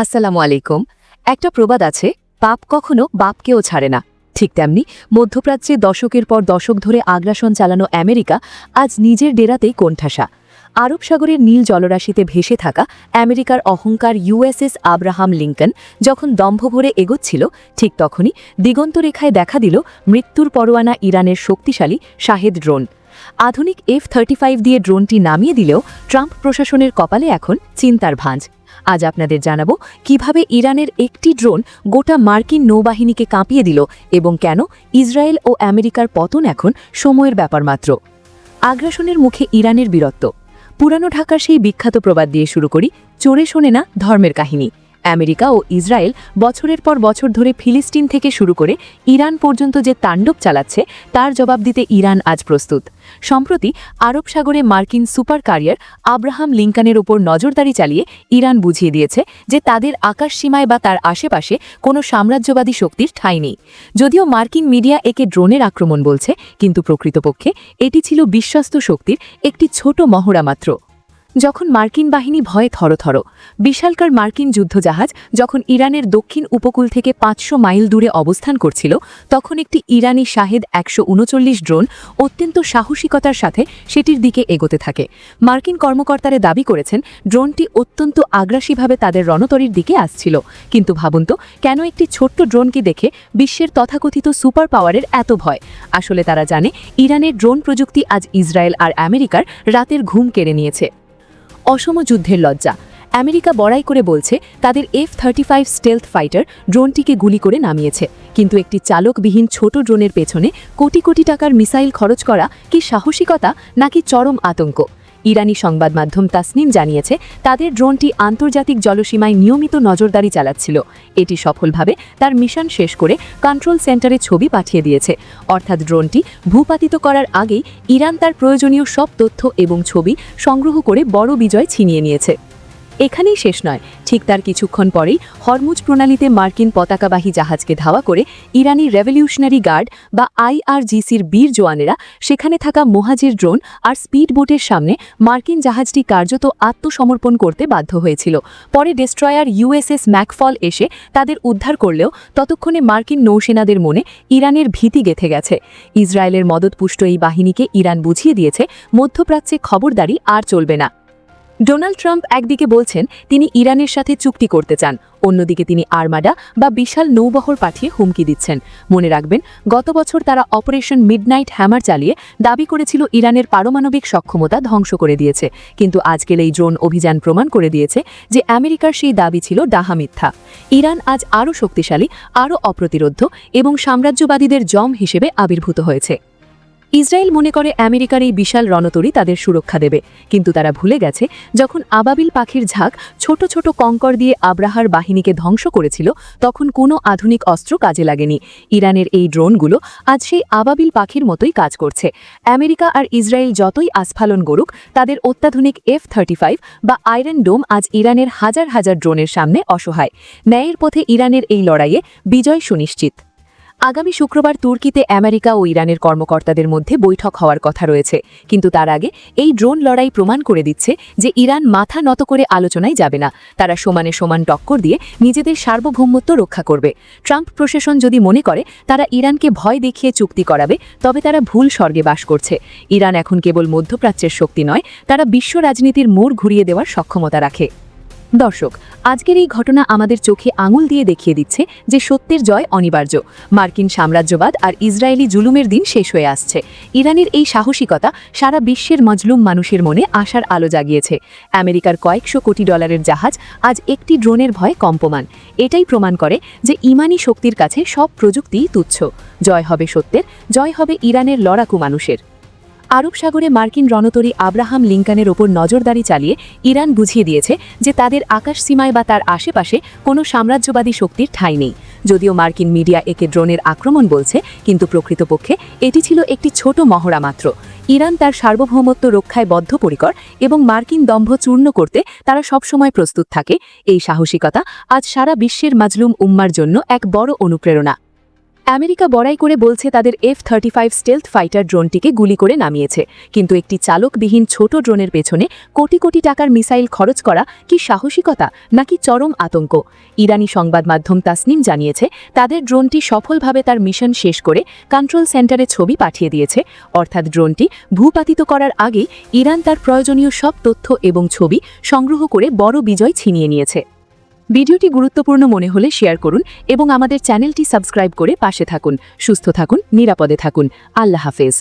আসসালামু আলাইকুম। একটা প্রবাদ আছে, পাপ কখনো বাপকেও ছাড়ে না। ঠিক তেমনি মধ্যপ্রাচ্যে দশকের পর দশক ধরে আগ্রাসন চালানো আমেরিকা আজ নিজের ডেরাতেই কোণঠাসা। আরব সাগরের নীল জলরাশিতে ভেসে থাকা আমেরিকার অহংকার ইউএসএস আব্রাহাম লিঙ্কন যখন দম্ভ ভরে এগোচ্ছিল, ঠিক তখনই দিগন্তরেখায় দেখা দিল মৃত্যুর পরোয়ানা ইরানের শক্তিশালী শাহেদ ড্রোন। আধুনিক এফ থার্টি দিয়ে ড্রোনটি নামিয়ে দিলেও ট্রাম্প প্রশাসনের কপালে এখন চিন্তার ভাঁজ। আজ আপনাদের জানাব কীভাবে ইরানের একটি ড্রোন গোটা মার্কিন নৌবাহিনীকে কাঁপিয়ে দিল এবং কেন ইসরায়েল ও আমেরিকার পতন এখন সময়ের ব্যাপার মাত্র। আগ্রাসনের মুখে ইরানের বীরত্ব। পুরানো ঢাকার সেই বিখ্যাত প্রবাদ দিয়ে শুরু করি, চোরে শোনে না ধর্মের কাহিনী। আমেরিকা ও ইসরায়েল বছরের পর বছর ধরে ফিলিস্তিন থেকে শুরু করে ইরান পর্যন্ত যে তাণ্ডব চালাচ্ছে, তার জবাব দিতে ইরান আজ প্রস্তুত। সম্প্রতি আরব সাগরে মার্কিন সুপার কারিয়ার আব্রাহাম লিঙ্কনের ওপর নজরদারি চালিয়ে ইরান বুঝিয়ে দিয়েছে যে তাদের আকাশ সীমায় বা তার আশেপাশে কোনো সাম্রাজ্যবাদী শক্তির ঠাঁই নেই। যদিও মার্কিন মিডিয়া একে ড্রোনের আক্রমণ বলছে, কিন্তু প্রকৃতপক্ষে এটি ছিল বিশ্বস্ত শক্তির একটি ছোট মহড়া মাত্র। যখন মার্কিন বাহিনী ভয়ে থরথর, বিশালকার মার্কিন যুদ্ধজাহাজ যখন ইরানের দক্ষিণ উপকূল থেকে পাঁচশো মাইল দূরে অবস্থান করছিল, তখন একটি ইরানি শাহেদ একশো উনচল্লিশ ড্রোন অত্যন্ত সাহসিকতার সাথে সেটির দিকে এগোতে থাকে। মার্কিন কর্মকর্তারা দাবি করেছেন, ড্রোনটি অত্যন্ত আগ্রাসীভাবে তাদের রণতরীর দিকে আসছিল। কিন্তু ভাবুন তো, কেন একটি ছোট্ট ড্রোনকে দেখে বিশ্বের তথাকথিত সুপার পাওয়ারের এত ভয়? আসলে তারা জানে, ইরানের ড্রোন প্রযুক্তি আজ ইসরায়েল আর আমেরিকার রাতের ঘুম কেড়ে নিয়েছে। অসম যুদ্ধের লজ্জা। আমেরিকা বড়াই করে বলছে, তাদের F thirty five stealth fighter ড্রোনটিকে গুলি করে নামিয়েছে। কিন্তু একটি চালকবিহীন ছোট ড্রোনের পেছনে কোটি কোটি টাকার মিসাইল খরচ করা কি সাহসিকতা, নাকি চরম আতঙ্ক? ইরানি সংবাদ মাধ্যম তাসনিম জানিয়েছে, তাদের ড্রোনটি আন্তর্জাতিক জলসীমায় নিয়মিত নজরদারি চালাচ্ছিল। এটি সফলভাবে তার মিশন শেষ করে কন্ট্রোল সেন্টারে ছবি পাঠিয়ে দিয়েছে। অর্থাৎ ড্রোনটি ভূপাতিত করার আগেই ইরান তার প্রয়োজনীয় সব তথ্য এবং ছবি সংগ্রহ করে বড় বিজয় ছিনিয়ে নিয়েছে। এখানেই শেষ নয়। ঠিক তার কিছুক্ষণ পরেই হরমুজ প্রণালীতে মার্কিন পতাকাবাহী জাহাজকে ধাওয়া করে ইরানি রেভলিউশনারি গার্ড বা আইআরজিসির বীর জওয়ানেরা সেখানে থাকা মোহাজির ড্রোন আর স্পিড বোটের সামনে মার্কিন জাহাজটি কার্যত আত্মসমর্পণ করতে বাধ্য হয়েছিল। পরে ডেস্ট্রয়ার ইউএসএস ম্যাকফল এসে তাদের উদ্ধার করলেও ততক্ষণে মার্কিন নৌসেনাদের মনে ইরানের ভীতি গেথে গেছে। ইসরায়েলের মদতপুষ্ট এই বাহিনীকে ইরান বুঝিয়ে দিয়েছে, মধ্যপ্রাচ্যে খবরদারি আর চলবে না। ডোনাল্ড ট্রাম্প একদিকে বলছেন তিনি ইরানের সাথে চুক্তি করতে চান, অন্যদিকে তিনি আর্মাডা বা বিশাল নৌবহর পাঠিয়ে হুমকি দিচ্ছেন। মনে রাখবেন, গত বছর তারা অপারেশন মিডনাইট হ্যামার চালিয়ে দাবি করেছিল ইরানের পারমাণবিক সক্ষমতা ধ্বংস করে দিয়েছে। কিন্তু আজকের এই ড্রোন অভিযান প্রমাণ করে দিয়েছে যে আমেরিকার সেই দাবি ছিল ডাহা মিথ্যা। ইরান আজ আরও শক্তিশালী, আরও অপ্রতিরোধ্য এবং সাম্রাজ্যবাদীদের জম হিসেবে আবির্ভূত হয়েছে। ইসরায়েল মনে করে আমেরিকার এই বিশাল রণতরী তাদের সুরক্ষা দেবে। কিন্তু তারা ভুলে গেছে, যখন আবাবিল পাখির ঝাঁক ছোট ছোট কঙ্কর দিয়ে আব্রাহার বাহিনীকে ধ্বংস করেছিল, তখন কোনো আধুনিক অস্ত্র কাজে লাগেনি। ইরানের এই ড্রোনগুলো আজ সেই আবাবিল পাখির মতোই কাজ করছে। আমেরিকা আর ইসরায়েল যতই আস্ফালন গড়ুক, তাদের অত্যাধুনিক এফ থার্টি ফাইভ বা আয়রন ডোম আজ ইরানের হাজার হাজার ড্রোনের সামনে অসহায়। ন্যায়ের পথে ইরানের এই লড়াইয়ে বিজয় সুনিশ্চিত। আগামী শুক্রবার তুর্কিতে আমেরিকা ও ইরানের কর্মকর্তাদের মধ্যে বৈঠক হওয়ার কথা রয়েছে। কিন্তু তার আগে এই ড্রোন লড়াই প্রমাণ করে দিচ্ছে যে ইরান মাথা নত করে আলোচনায় যাবে না। তারা সমানে সমান টক্কর দিয়ে নিজেদের সার্বভৌমত্ব রক্ষা করবে। ট্রাম্প প্রশাসন যদি মনে করে তারা ইরানকে ভয় দেখিয়ে চুক্তি করাবে, তবে তারা ভুল স্বর্গে বাস করছে। ইরান এখন কেবল মধ্যপ্রাচ্যের শক্তি নয়, তারা বিশ্ব রাজনীতির মোড় ঘুরিয়ে দেওয়ার সক্ষমতা রাখে। দর্শক, আজকের এই ঘটনা আমাদের চোখে আঙুল দিয়ে দেখিয়ে দিচ্ছে যে সত্যের জয় অনিবার্য। মার্কিন সাম্রাজ্যবাদ আর ইসরায়েলি জুলুমের দিন শেষ হয়ে আসছে। ইরানের এই সাহসিকতা সারা বিশ্বের মজলুম মানুষের মনে আশার আলো জাগিয়েছে। আমেরিকার কয়েকশো কোটি ডলারের জাহাজ আজ একটি ড্রোনের ভয়ে কম্পমান। এটাই প্রমাণ করে যে ইমানি শক্তির কাছে সব প্রযুক্তিই তুচ্ছ। জয় হবে সত্যের, জয় হবে ইরানের লড়াকু মানুষের। আরব সাগরে মার্কিন রণতরী আব্রাহাম লিঙ্কনের ওপর নজরদারি চালিয়ে ইরান বুঝিয়ে দিয়েছে যে তাদের আকাশ সীমায় বা তার আশেপাশে কোনো সাম্রাজ্যবাদী শক্তির ঠাঁই নেই। যদিও মার্কিন মিডিয়া একে ড্রোনের আক্রমণ বলছে, কিন্তু প্রকৃতপক্ষে এটি ছিল একটি ছোট মহড়া মাত্র। ইরান তার সার্বভৌমত্ব রক্ষায় বদ্ধপরিকর এবং মার্কিন দম্ভ চূর্ণ করতে তারা সবসময় প্রস্তুত থাকে। এই সাহসিকতা আজ সারা বিশ্বের মাজলুম উম্মার জন্য এক বড় অনুপ্রেরণা। আমেরিকা বড়াই করে বলছে তাদের F thirty five stealth fighter ড্রোনটিকে গুলি করে নামিয়েছে। কিন্তু একটি চালকবিহীন ছোট ড্রোনের পেছনে কোটি কোটি টাকার মিসাইল খরচ করা কি সাহসিকতা নাকি চরম আতঙ্ক? ইরানি সংবাদ মাধ্যম তাসনিম জানিয়েছে, তাদের ড্রোনটি সফলভাবে তার মিশন শেষ করে কন্ট্রোল সেন্টারে ছবি পাঠিয়ে দিয়েছে। অর্থাৎ ড্রোনটি ভূপাতিত করার আগে ইরান তার প্রয়োজনীয় সব তথ্য এবং ছবি সংগ্রহ করে বড় বিজয় ছিনিয়ে নিয়েছে। ভিডিওটি গুরুত্বপূর্ণ মনে হলে শেয়ার করুন এবং আমাদের চ্যানেলটি সাবস্ক্রাইব করে পাশে থাকুন, সুস্থ থাকুন, নিরাপদে থাকুন। আল্লাহ হাফেজ।